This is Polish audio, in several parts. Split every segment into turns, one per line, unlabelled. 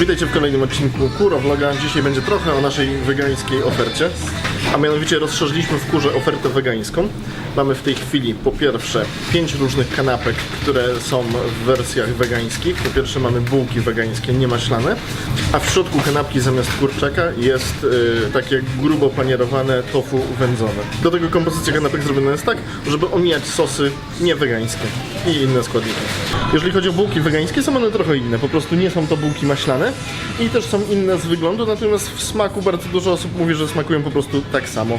Witajcie w kolejnym odcinku Kuro Vloga. Dzisiaj będzie trochę o naszej wegańskiej ofercie. A mianowicie rozszerzyliśmy w Kurze ofertę wegańską. Mamy w tej chwili po pierwsze pięć różnych kanapek, które są w wersjach wegańskich. Po pierwsze mamy bułki wegańskie, niemaślane, a w środku kanapki zamiast kurczaka jest y, takie grubo panierowane tofu wędzone. Do tego kompozycja kanapek zrobiona jest tak, żeby omijać sosy niewegańskie i inne składniki. Jeżeli chodzi o bułki wegańskie, są one trochę inne. Po prostu nie są to bułki maślane i też są inne z wyglądu, natomiast w smaku bardzo dużo osób mówi, że smakują po prostu tak samo.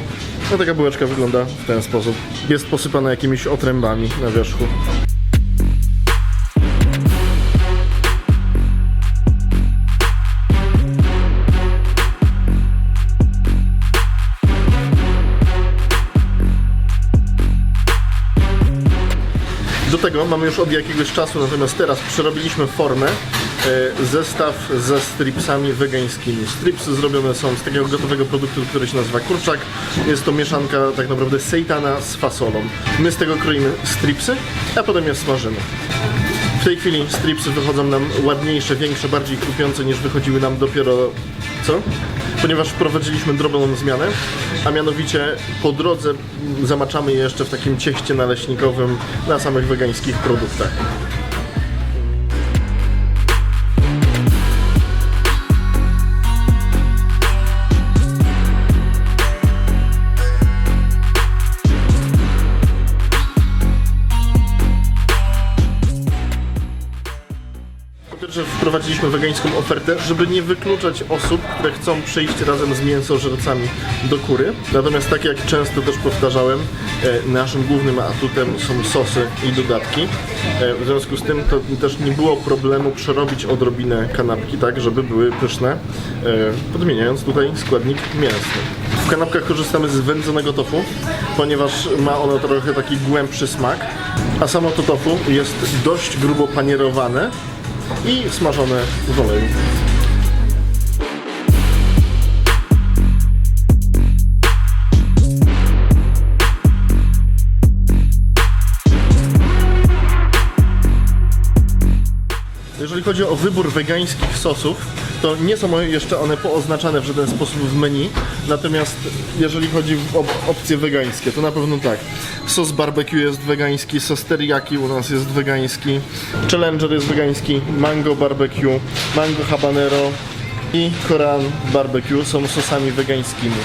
No taka bułeczka wygląda w ten sposób. Jest posypana jakimiś otrębami na wierzchu. Do tego mamy już od jakiegoś czasu, natomiast teraz przerobiliśmy formę, e, zestaw ze stripsami wegańskimi. Stripsy zrobione są z takiego gotowego produktu, który się nazywa kurczak. Jest to mieszanka tak naprawdę sejtana z fasolą. My z tego kroimy stripsy, a potem je smażymy. Tej chwili stripsy wychodzą nam ładniejsze, większe, bardziej chrupiące niż wychodziły nam dopiero co? Ponieważ wprowadziliśmy drobną zmianę, a mianowicie po drodze zamaczamy je jeszcze w takim cieście naleśnikowym na samych wegańskich produktach. Pierwsze wprowadziliśmy wegańską ofertę, żeby nie wykluczać osób, które chcą przyjść razem z mięsożercami do kury. Natomiast tak jak często też powtarzałem, e, naszym głównym atutem są sosy i dodatki. E, W związku z tym to też nie było problemu przerobić odrobinę kanapki tak, żeby były pyszne, e, podmieniając tutaj składnik mięsny. W kanapkach korzystamy z wędzonego tofu, ponieważ ma ono trochę taki głębszy smak, a samo to tofu jest dość grubo panierowane i smażone w oleju. Chodzi o wybór wegańskich sosów, to nie są jeszcze one pooznaczane w żaden sposób w menu. Natomiast jeżeli chodzi o opcje wegańskie, to na pewno tak. Sos barbecue jest wegański, sos teriyaki u nas jest wegański, challenger jest wegański, mango barbecue, mango habanero i korean barbecue są sosami wegańskimi.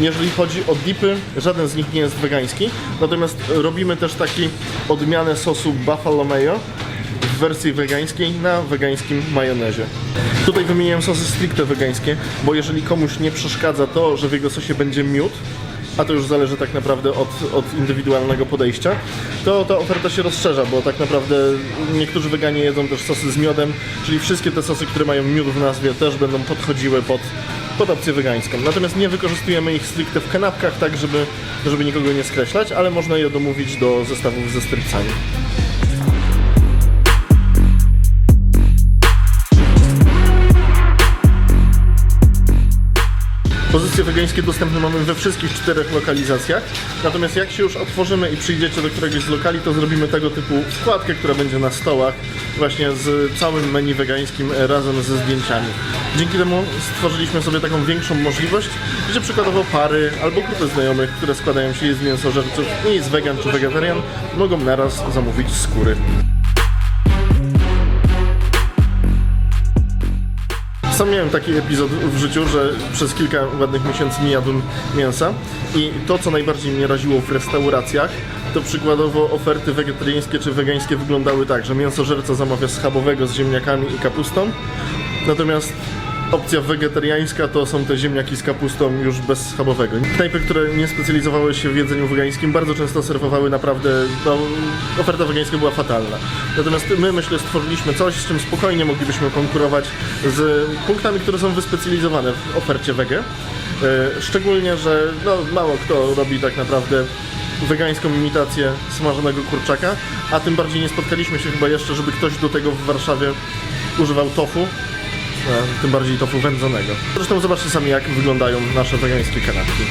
Jeżeli chodzi o dipy, żaden z nich nie jest wegański, natomiast robimy też taki odmianę sosu buffalo mayo, w wersji wegańskiej na wegańskim majonezie. Tutaj wymieniłem sosy stricte wegańskie, bo jeżeli komuś nie przeszkadza to, że w jego sosie będzie miód, a to już zależy tak naprawdę od, od indywidualnego podejścia, to ta oferta się rozszerza, bo tak naprawdę niektórzy weganie jedzą też sosy z miodem, czyli wszystkie te sosy, które mają miód w nazwie też będą podchodziły pod, pod opcję wegańską. Natomiast nie wykorzystujemy ich stricte w kanapkach, tak żeby, żeby nikogo nie skreślać, ale można je domówić do zestawów ze strypcami. Wegańskie dostępne mamy we wszystkich czterech lokalizacjach. Natomiast jak się już otworzymy i przyjdziecie do któregoś z lokali, to zrobimy tego typu wkładkę, która będzie na stołach, właśnie z całym menu wegańskim razem ze zdjęciami. Dzięki temu stworzyliśmy sobie taką większą możliwość, gdzie przykładowo pary albo grupy znajomych, które składają się z mięsożerców i z wegan czy wegetarian, mogą naraz zamówić skóry. Sam miałem taki epizod w życiu, że przez kilka ładnych miesięcy nie jadłem mięsa i to, co najbardziej mnie raziło w restauracjach, to przykładowo oferty wegetariańskie czy wegańskie wyglądały tak, że mięsożerca zamawia schabowego z ziemniakami i kapustą, natomiast opcja wegetariańska to są te ziemniaki z kapustą już bez schabowego. Knajpy, które nie specjalizowały się w jedzeniu wegańskim, bardzo często serwowały naprawdę, no, oferta wegańska była fatalna. Natomiast my, myślę, stworzyliśmy coś, z czym spokojnie moglibyśmy konkurować z punktami, które są wyspecjalizowane w ofercie wege. E, Szczególnie, że no, mało kto robi tak naprawdę wegańską imitację smażonego kurczaka, a tym bardziej nie spotkaliśmy się chyba jeszcze, żeby ktoś do tego w Warszawie używał tofu, tym bardziej tofu wędzonego. Zresztą zobaczcie sami, jak wyglądają nasze wegańskie kanapki.